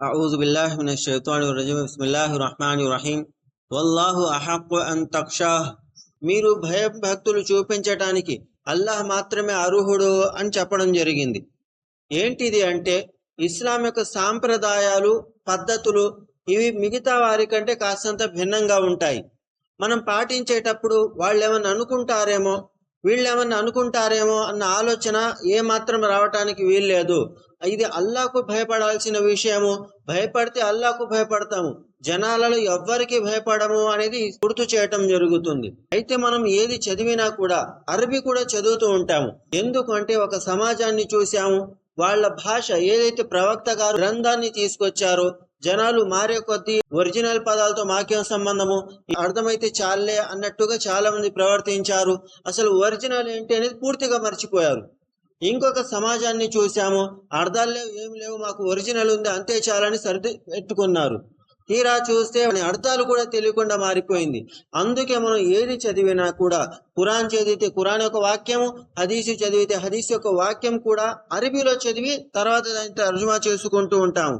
أعوذ بالله من الشيطان الرجيم بسم الله الرحمن الرحيم والله أحق أن تخشاه మీరు భయభక్తులు చూపించటానికి అల్లాహ్ మాత్రమే అర్హుడు అని చెప్పడం జరిగింది ఏంటిది అంటే ఇస్లాం యొక్క సాంప్రదాయాలు పద్ధతులు ఇవి మిగతా వారి కంటే కాస్తంత భిన్నంగా ఉంటాయి మనం పాటించేటప్పుడు వాళ్ళు ఏమన్నా అనుకుంటారేమో వీళ్ళేమన్నా అనుకుంటారేమో అన్న ఆలోచన ఏ మాత్రం రావటానికి వీల్లేదు. ఇది అల్లాకు భయపడాల్సిన విషయము. భయపడితే అల్లాకు భయపడతాము. జనాలలో ఎవ్వరికి భయపడము అనేది గుర్తు చేయటం జరుగుతుంది. అయితే మనం ఏది చదివినా కూడా అరబీ కూడా చదువుతూ ఉంటాము. ఎందుకంటే ఒక సమాజాన్ని చూసాము వాళ్ళ భాష ఏదైతే ప్రవక్త గారు గ్రంథాన్ని తీసుకొచ్చారో జనాలు మారే కొద్దీ ఒరిజినల్ పదాలతో మాకేం సంబంధము? అర్థమైతే చాలే అన్నట్టుగా చాలా మంది ప్రవర్తించారు. అసలు ఒరిజినల్ ఏంటి అనేది పూర్తిగా మర్చిపోయారు. ఇంకొక సమాజాన్ని చూశాము. అర్థాలు లేవు ఏం లేవు మాకు ఒరిజినల్ ఉంది అంతే చాలని సర్ది పెట్టుకున్నారు తీరా చూస్తే అర్థాలు కూడా తెలియకుండా మారిపోయింది. అందుకే మనం ఏది చదివినా కూడా కురాన్ చదివితే కురాన్ యొక్క వాక్యము హదీసు చదివితే హదీస్ యొక్క వాక్యం కూడా అరబీలో చదివి తర్వాత దాన్ని తర్జుమా చేసుకుంటూ ఉంటాము.